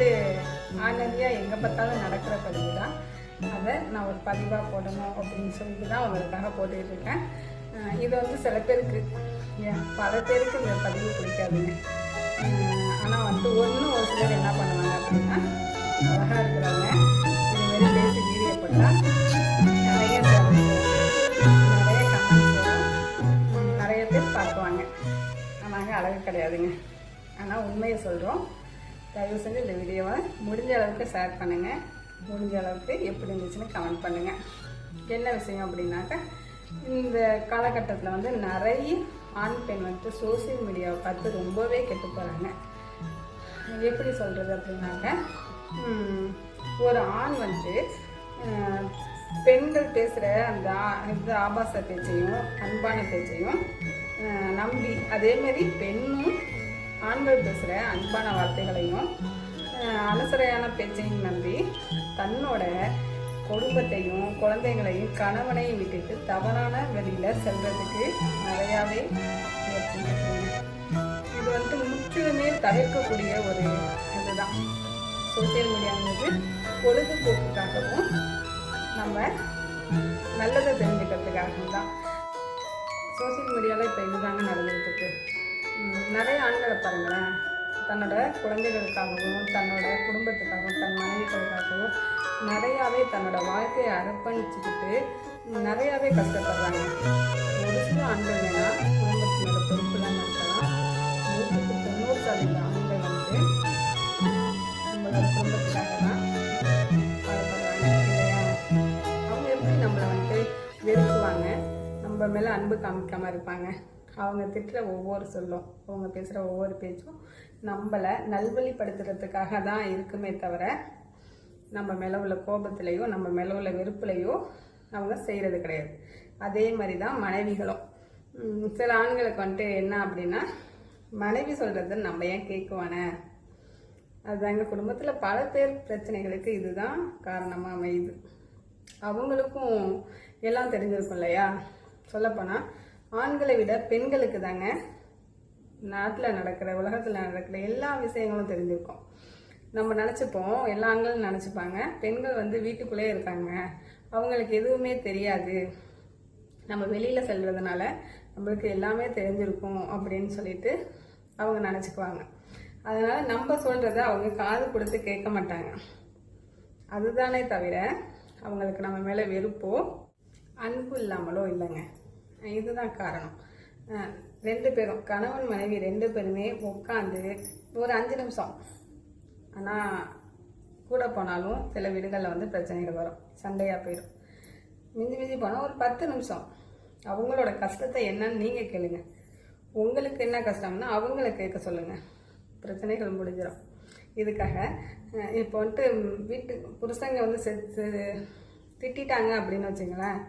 வந்து ஆனந்தியாக எங்கே பார்த்தாலும் நடக்கிற பதிவு தான் அதை நான் ஒரு பதிவாக போடணும் அப்படின்னு சொல்லிட்டு தான் உங்களுக்காக போட்டுக்கிட்டு இருக்கேன் இது வந்து சில பேருக்கு ஏன் பல பேருக்கு இந்த பதிவு பிடிக்காதுங்க. ஆனால் வந்து ஒன்றும் ஒரு சிலர் என்ன பண்ணுவாங்க அப்படின்னா அழகாக இருக்கிறாங்க இது மாதிரி பேசி வீடியோ போட்டால் நிறைய நிறைய நிறைய பேர் பார்க்குவாங்க ஆனாங்க அழகு கிடையாதுங்க. ஆனால் உண்மையை சொல்கிறோம் தயவு செஞ்சு இந்த வீடியோவை முடிஞ்ச அளவுக்கு ஷேர் பண்ணுங்கள் முடிஞ்ச அளவுக்கு எப்படி இருந்துச்சுன்னு கமெண்ட் பண்ணுங்கள் என்ன விஷயம் அப்படின்னாக்கா இந்த காலகட்டத்தில் வந்து நிறைய ஆண் பெண் வந்துட்டு சோசியல் மீடியாவை பார்த்து ரொம்பவே கெட்டு போகிறாங்க எப்படி சொல்கிறது அப்படின்னாக்க ஒரு ஆண் வந்து பெண்கள் பேசுகிற அந்த இந்த ஆபாச பேச்சையும் அன்பான பேச்சையும் நம்பி அதேமாரி பெண்ணும் ஆண்கள் பேசுகிற அன்பான வார்த்தைகளையும் அஹ், அனுசரையான பேச்சையும் நம்பி தன்னோட குடும்பத்தையும் குழந்தைங்களையும் கணவனையும் விட்டுட்டு தவறான வழியில் செல்றதுக்கு நிறையாவே முயற்சி இது வந்து முற்றிலுமே தவிர்க்கக்கூடிய ஒரு இதுதான். சோசியல் மீடியாங்கிறது பொழுதுபோக்குக்காகவும் நம்ம நல்லதை தெரிஞ்சுக்கிறதுக்காகவும் தான். சோசியல் மீடியாவில் இப்போ இதுதாங்க நடந்துகிட்டு இருக்கு. நிறைய ஆண்களை பாருங்களேன். தன்னோட குழந்தைகளுக்காகவும் தன்னோட குடும்பத்துக்காகவும் தன் மனைவிகளுக்காகவும் நிறையாவே தன்னோட வாழ்க்கையை அர்ப்பணிச்சுக்கிட்டு நிறையாவே கஷ்டப்படுறாங்க. ஒரு சில ஆண்கள் வேணா குடும்பத்தினோட பொறுப்புலாம் இருக்கலாம் நூற்றுக்கு தொண்ணூறு சதவீத ஆண்கள் வந்து நம்மளோட குடும்பத்துக்காக தான் பாடுபடுறாங்க இல்லையா? அவங்க எப்படி நம்மளை வந்து வெறுக்குவாங்க? நம்ம மேலே அன்பு காமிக்காமல் இருப்பாங்க? அவங்க திட்டுற ஒவ்வொரு சொல்லும் அவங்க பேசுகிற ஒவ்வொரு பேச்சும் நம்மளை நல்வழிப்படுத்துறதுக்காக தான் இருக்குமே தவிர நம்ம மேலே உள்ள கோபத்திலையோ நம்ம மேலே உள்ள வெறுப்புலையோ அவங்க செய்கிறது கிடையாது. அதே மாதிரி தான் மனைவிகளும் சில ஆண்களுக்கு வந்துட்டு என்ன அப்படின்னா மனைவி சொல்கிறத நம்ம ஏன் கேட்குவானே? அதுதான் எங்கள் குடும்பத்தில் பல பேர் பிரச்சனைகளுக்கு இதுதான் காரணமாக அமையுது. அவங்களுக்கும் எல்லாம் தெரிஞ்சிருக்கும் இல்லையா? சொல்லப்போனால் ஆண்களை விட பெண்களுக்கு தாங்க நாட்டில் நடக்கிற உலகத்தில் நடக்கிற எல்லா விஷயங்களும் தெரிஞ்சிருக்கும். நம்ம நினச்சிப்போம் எல்லா ஆண்களும் நினச்சிப்பாங்க. பெண்கள் வந்து வீட்டுக்குள்ளே இருக்காங்க. அவங்களுக்கு எதுவுமே தெரியாது. நம்ம வெளியில் செல்றதுனால நம்மளுக்கு எல்லாமே தெரிஞ்சிருக்கும் அப்படின்னு சொல்லிட்டு அவங்க நினச்சிக்குவாங்க. அதனால் நம்ம சொல்கிறத அவங்க காது கொடுத்து கேட்க மாட்டாங்க. அதுதானே தவிர அவங்களுக்கு நம்ம மேலே வெறுப்போ அன்பு இல்லாமலோ இல்லைங்க. இதுதான் காரணம். ரெண்டு பேரும் கணவன் மனைவி ரெண்டு பேருமே உட்காந்து ஒரு அஞ்சு நிமிஷம். ஆனால் கூட போனாலும் சில வீடுகளில் வந்து பிரச்சனைகள் வரும். சண்டையாக போயிடும் மிஞ்சி மிஞ்சி போனால் ஒரு பத்து நிமிஷம். அவங்களோட கஷ்டத்தை என்னன்னு நீங்கள் கேளுங்க. உங்களுக்கு என்ன கஷ்டம்னா அவங்கள கேட்க சொல்லுங்கள் பிரச்சனைகள் முடிஞ்சிடும் இதுக்காக இப்போ வந்துட்டு வீட்டு புருஷங்க வந்து செத்து திட்டிட்டாங்க அப்படின்னு வச்சுங்களேன்.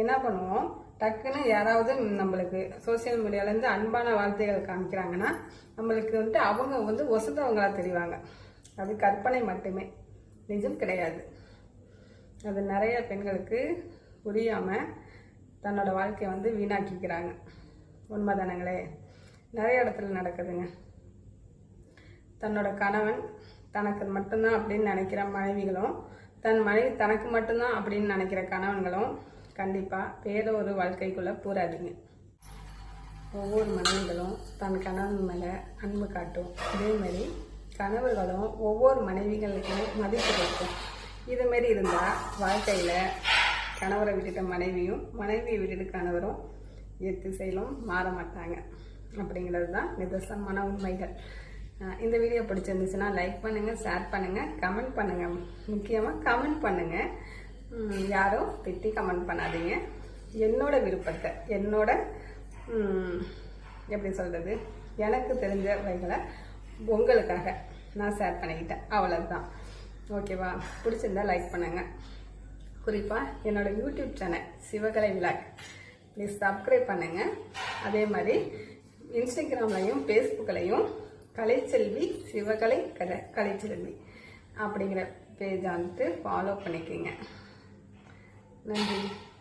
என்ன பண்ணுவோம்? டக்குன்னு யாராவது நம்மளுக்கு சோஷியல் மீடியாலேருந்து அன்பான வார்த்தைகள் காமிக்கிறாங்கன்னா நம்மளுக்கு வந்துட்டு அவங்க வந்து ஒசந்தவங்களா தெரிவாங்க. அது கற்பனை மட்டுமே. நிஜம் கிடையாது. அது நிறைய பெண்களுக்கு புரியாமல் தன்னோட வாழ்க்கையை வந்து வீணாக்கிக்கிறாங்க. உண்மைதானங்களே? நிறைய இடத்துல நடக்குதுங்க. தன்னோட கணவன் தனக்கு மட்டும்தான் அப்படின்னு நினைக்கிற மனைவிகளும் தன் மனைவி தனக்கு மட்டும்தான் அப்படின்னு நினைக்கிற கணவன்களும் கண்டிப்பாக வேற ஒரு வாழ்க்கைக்குள்ளே பூராதீங்க ஒவ்வொரு மனைவிகளும் தன் கணவன் மேலே அன்பு காட்டும். அதேமாரி கணவர்களும் ஒவ்வொரு மனைவிகளுக்கும் மதிப்பு கொடுக்கும். இதுமாரி இருந்தால் வாழ்க்கையில் கணவரை விட்டுட்ட மனைவியும் மனைவியை விட்டுட்டு கணவரும் எத்திசையிலும் மாற மாட்டாங்க. அப்படிங்கிறது தான் நிதர்சனமான உண்மைகள். இந்த வீடியோ பிடிச்சிருந்துச்சுன்னா லைக் பண்ணுங்கள் ஷேர் பண்ணுங்கள் கமெண்ட் பண்ணுங்கள் முக்கியமாக கமெண்ட் பண்ணுங்கள் யாரும் திட்டி கமெண்ட் பண்ணாதீங்க. என்னோட விருப்பத்தை என்னோட எப்படி சொல்கிறது எனக்கு தெரிஞ்ச வகைகளை உங்களுக்காக நான் ஷேர் பண்ணிக்கிட்டேன். அவ்வளவுதான். ஓகேவா பிடிச்சிருந்தா லைக் பண்ணுங்கள் குறிப்பாக என்னோட YouTube channel Sivakalai vlog. Please subscribe பண்ணுங்கள் அதே மாதிரி இன்ஸ்டாகிராம்லையும் ஃபேஸ்புக்லையும் கலைச்செல்வி சிவகலை கலை கலைச்செல்வி அப்படிங்கிற பேஜை வந்துட்டு ஃபாலோ பண்ணிக்கோங்க. 那你。